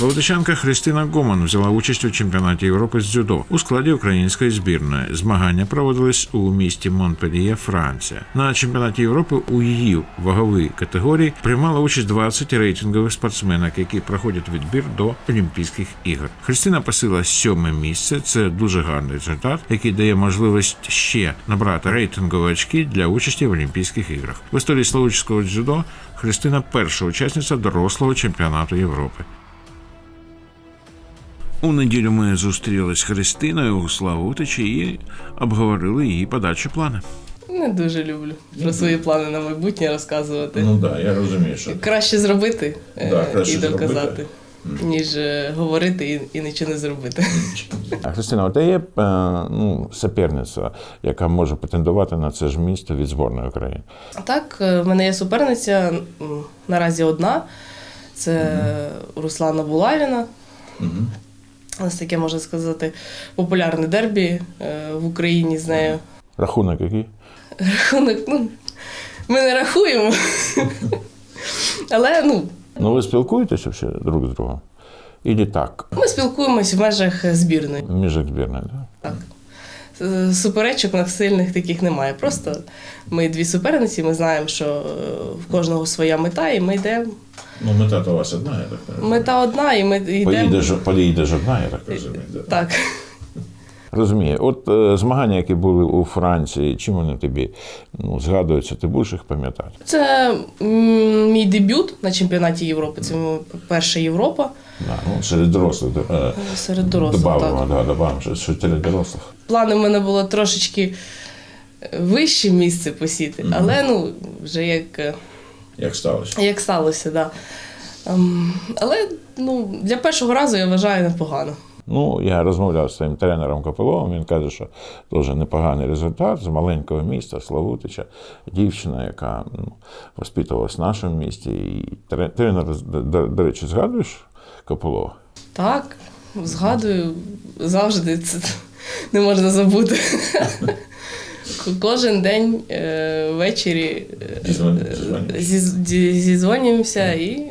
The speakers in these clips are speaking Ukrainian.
Славутичанка Христина Гоман взяла участь у чемпіонаті Європи з дзюдо у складі української збірної. Змагання проводились у місті Монпельє, Франція. На чемпіонаті Європи у її ваговій категорії приймала участь 20 рейтингових спортсменок, які проходять відбір до Олімпійських ігор. Христина посила сьоме місце. Це дуже гарний результат, який дає можливість ще набрати рейтингові очки для участі в Олімпійських іграх. В історії словучського дзюдо Христина перша учасниця дорослого чемпіонату Європи. У неділю ми зустрілись з Христиною у Славутичі і обговорили її подальші плани. Не дуже люблю про свої плани на майбутнє розказувати. Ну так, да, я розумію, що Краще зробити е, Да, краще і доказати, зробити. ніж е, говорити і, і нічого не зробити. Христина, у тебе є е, ну, суперниця, яка може претендувати на це ж місце від зборної України. Так, в мене є суперниця наразі одна. Це Руслана Булавіна. У нас таке, можна сказати, популярне дербі е, в Україні з нею. Рахунок який? Рахунок, ну, ми не рахуємо. Але ну, Ну ви спілкуєтеся ще друг з другом? Ілі так? ми спілкуємось в межах збірної. В межах збірної, Так. Е, Суперечок на сильних таких немає. Просто ми дві суперниці, ми знаємо, що е, в кожного своя мета, і ми йдемо. ну мета то у вас одна, я так розумію. Мета одна, і ми йдемо. Поїдеш, поїдеш одна, я так розумію. Так. Розумію. От е, змагання, які були у Франції, чим вони тобі ну, згадуються, ти будеш їх пам'ятати? Це м, мій дебют на чемпіонаті Європи. Це перша Європа Да, ну, серед дорослих. е, серед дорослих. Добавимо, Так. да, добавимо, що, що серед дорослих. Плани в мене було трошечки е, вище місце посіти, але ну, вже як, е, Як сталося? як сталося, да. Ем, Але ну, для першого разу я вважаю непогано. Ну, я розмовляв з своїм тренером Копиловим, він каже, що дуже непоганий результат з маленького міста Славутича. Дівчина, яка ну, воспитувалась в нашому місті. І тренер, до, до, речі, згадуєш Копилова? Так, згадую, завжди це не можна забути. Кожен день е, ввечері е, зізвонюємося і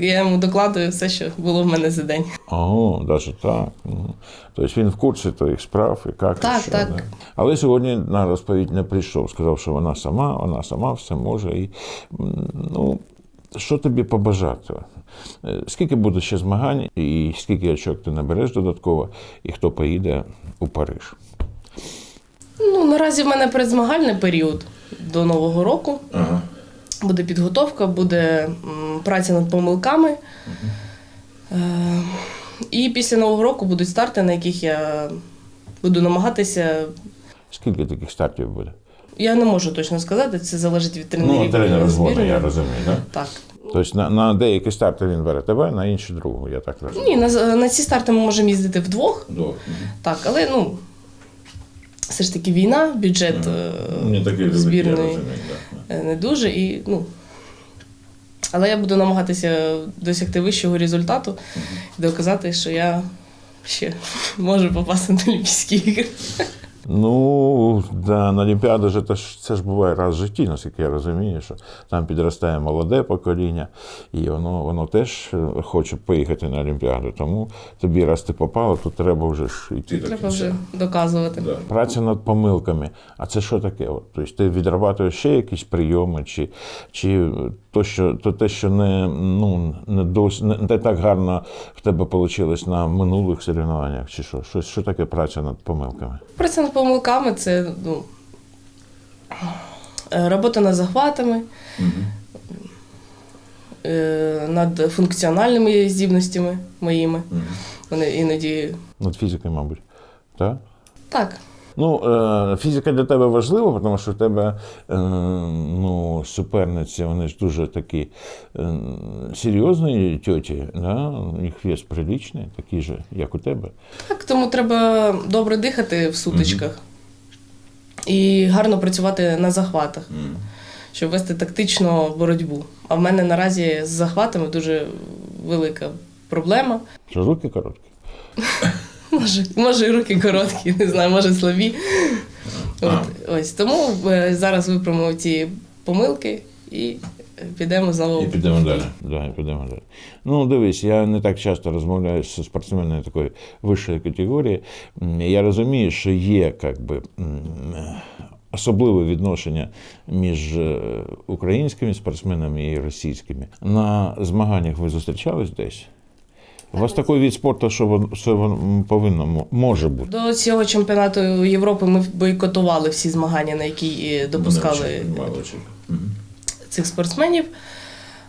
я йому докладую все, що було в мене за день. О, навіть так. Ну, Тобто він в курсі твоїх справ і як і Так, що. так. Да. Але сьогодні на розповідь не прийшов. Сказав, що вона сама, вона сама все може. І, ну, що тобі побажати? Е, Скільки буде ще змагань, і скільки очок ти набереш додатково, і хто поїде у Париж? Ну, наразі в мене передзмагальний період до Нового року. Ага. Буде підготовка, буде праця над помилками. Е, І після Нового року будуть старти, на яких я буду намагатися. Скільки таких стартів буде? Я не можу точно сказати, це залежить від тренерів. Ну, тренер зборної, я розумію, так? Так. Тобто на, на деякі старти він бере тебе, на інші другу, я так розумію. Ні, на, на ці старти ми можемо їздити вдвох. Так, але ну. Все ж таки війна, бюджет е, Не такий великий, я е, не дуже. І, ну, але я буду намагатися досягти вищого результату і доказати, що я ще можу попасти на Олімпійські ігри. Ну, да, на Олімпіаду ж це, ж це ж буває раз в житті, наскільки я розумію, що там підростає молоде покоління, і воно, воно теж е, хоче поїхати на Олімпіаду. Тому тобі, раз ти попала, то треба вже ж йти. До Треба кінця. вже доказувати. Да. Праця над помилками. А це що таке? От, тобто ти відрабатуєш ще якісь прийоми, чи, чи то, що, то те, що не, ну, не, дос, не, не так гарно в тебе вийшло на минулих соревнованнях, чи що? Що, що таке праця над помилками? Праця над помилками це ну, робота над захватами, угу. над функціональними здібностями моїми. Вони іноді Над фізикою, мабуть. Так? так. Ну, е, фізика для тебе важлива, тому що в тебе е, ну, суперниці, вони ж дуже такі е, серйозні тьоті, да? у них вес приличний, такі ж, як у тебе. Так, тому треба добре дихати в сутичках і гарно працювати на захватах, щоб вести тактичну боротьбу. А в мене наразі з захватами дуже велика проблема. Що руки короткі? Може, може і руки короткі, не знаю, може слабі. От, ось тому е, зараз виправимо ці помилки і підемо знову. І підемо далі. Да, і підемо далі. Ну, дивись, я не так часто розмовляю з спортсменами такої вищої категорії. Я розумію, що є як би, особливе відношення між е, українськими спортсменами і російськими. На змаганнях ви зустрічались десь? У вас такий від спорту, що воно повинно може бути. До цього чемпіонату Європи ми бойкотували всі змагання, на які е, допускали цих спортсменів.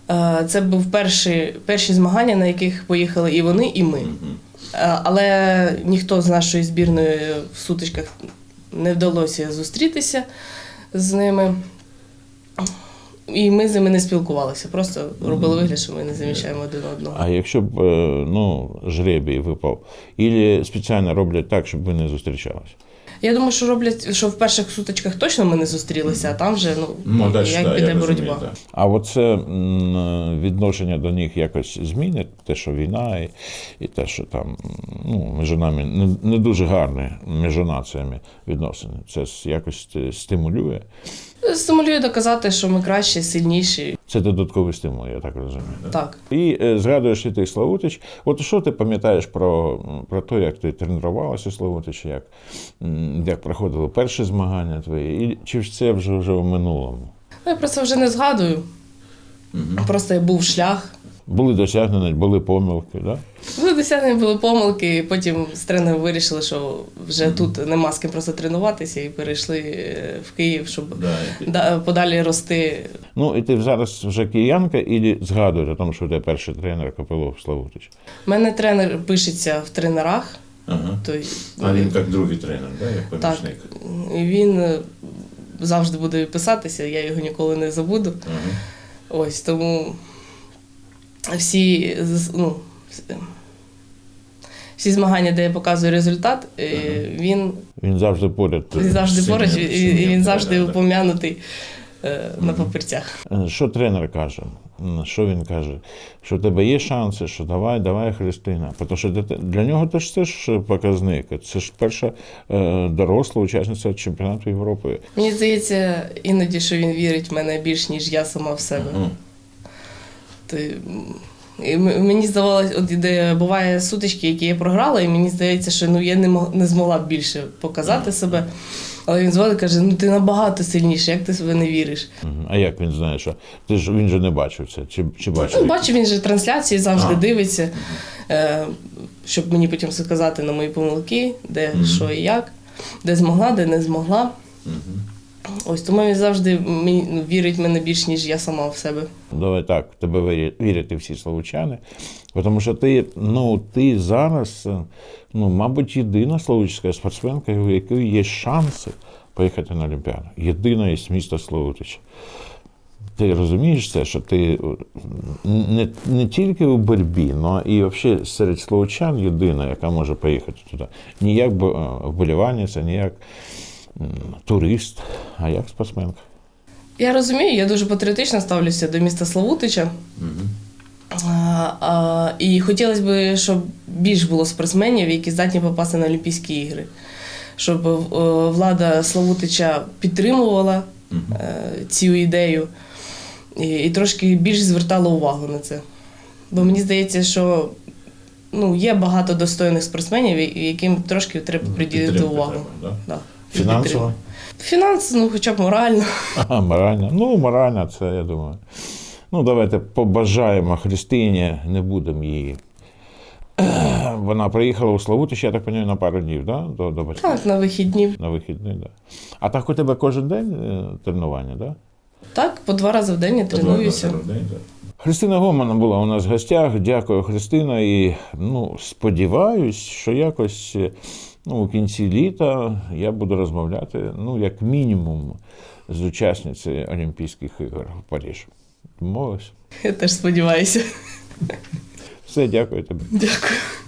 Е, Це був перші, перші змагання, на яких поїхали і вони, і ми. Е, Але ніхто з нашої збірної в сутичках не вдалося зустрітися з ними. І ми з ними не спілкувалися, просто робили вигляд, що ми не заміщаємо один одного. А якщо б е, ну, жребій випав, і спеціально роблять так, щоб ви не зустрічалися? Я думаю, що роблять, що в перших сутичках точно ми не зустрілися, а там вже ну, як піде боротьба. А оце відношення до них якось змінить, те, що війна, і, і те, що там ну, між нами не, не дуже гарні між націями відносини. Це якось е, стимулює. Стимулює доказати, що ми кращі, сильніші. Це додатковий стимул, я так розумію. Так. І е, згадуєш і ти Славутич. От що ти пам'ятаєш про, про те, як ти тренувалася у Славутичі, як, як проходили перші змагання твої, і чи ж це вже вже в минулому? Ну, Я про це вже не згадую. Просто був шлях. Були досягнення, були помилки, да? Були досягнені, були помилки, і потім з тренером вирішили, що вже тут нема з ким просто тренуватися, і перейшли е, в Київ, щоб да- подалі рости. Ну, і ти зараз вже киянка, і згадуєш тому, що ти перший тренер Копилов Славутич. У мене тренер пишеться в тренерах. Ага. То А він як другий тренер, да? як так, і він е, завжди буде писатися, я його ніколи не забуду. Ага. Ось тому всі, ну, всі- змагання, де я показую результат, е, він, Він завжди поряд. він завжди поруч і, він завжди упомянутий е, на папірцях. Е, Що тренер каже? Що він каже? Що в тебе є шанси, що давай, давай, Христина. Тому що для, нього теж це ж показник. Це ж перша е, доросла учасниця чемпіонату Європи. Мені здається, іноді, що він вірить в мене більш, ніж я сама в себе. І мені здавалося, от де буває сутички, які я програла, і мені здається, що ну я не мог, не змогла б більше показати себе. Але він дзвонить і каже: ну ти набагато сильніше, як ти себе не віриш. А як він знає, що ти ж він же не бачив це? Чи, чи бачив? Ну, бачу, він же трансляції завжди А. дивиться, е, щоб мені потім сказати на мої помилки, де що і як, де змогла, де не змогла. Ось тому він завжди вірить в мене більш, ніж я сама в себе. Давай так, тебе вірять, всі словучани. Тому що ти, ну, ти зараз, ну, мабуть, єдина словучська спортсменка, у якої є шанси поїхати на Олімпіаду. Єдина із міста Словутич. Ти розумієш це, що ти не, не тільки у боротьбі, але і взагалі серед словучан єдина, яка може поїхати туди. Не як бо- е, вболівальниця, не як м, турист, а як спортсменка. Я розумію, я дуже патріотично ставлюся до міста Славутича. А, а, і хотілося б, щоб більш було спортсменів, які здатні попасти на Олімпійські ігри. Щоб е, влада Славутича підтримувала е, цю ідею і, і трошки більш звертала увагу на це. Бо мені здається, що ну, є багато достойних спортсменів, яким трошки треба приділити увагу. треба, да? Да. Фінансово? Фінанс, ну хоча б морально. Ага, морально. Ну, морально, це я думаю. Ну, давайте побажаємо Христині, не будемо її. Вона приїхала у Славутич, я так розумію, на пару днів, да? До, до батьків. Так, на вихідні. На вихідний, да. А так у тебе кожен день е, тренування, да? Так, по два рази в день я тренуюся. Христина Гомана була у нас в гостях. Дякую, Христина. І ну, сподіваюсь, що якось е, ну, у кінці літа я буду розмовляти, ну, як мінімум, з учасницею Олімпійських ігор в Паріж. Домовились? Я теж сподіваюся. Все, дякую тобі. Дякую.